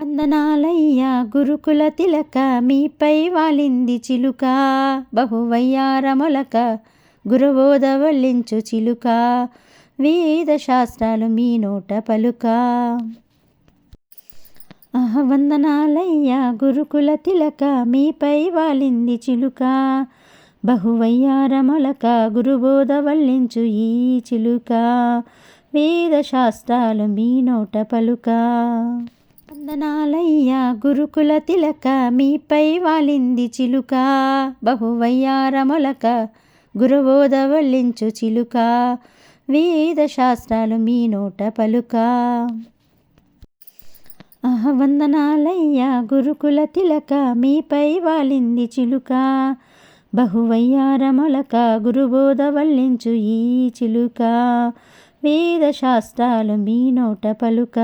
వందనాలయ్యా గురుకుల తిలక మీపై వాలింది చిలుక. బహువయ్యారమొలక గురుబోధ వల్లించు చిలుక. వేద శాస్త్రాలు మీ నోట పలుక. ఆహ వందనాలయ్యా గురుకుల తిలక మీపై వాలింది చిలుక. బహువయ్యారమొలక గురుబోధ వల్లించు ఈ చిలుక. వేద శాస్త్రాలు మీ నోట పలుక. వందనాలయ్యా. గురుకుల తిలక మీపై వాలింది చిలుక. బహువయ్యారమొలక గురుబోధ వల్లించు చిలుక. వేద శాస్త్రాలు మీ నోట పలుక. ఆహ వందనాలయ్యా. గురుకుల తిలక మీపై వాలింది చిలుక. బహువయ్యారమొలక గురుబోధ వల్లించు ఈ చిలుక. వేద శాస్త్రాలు మీ నోట పలుక.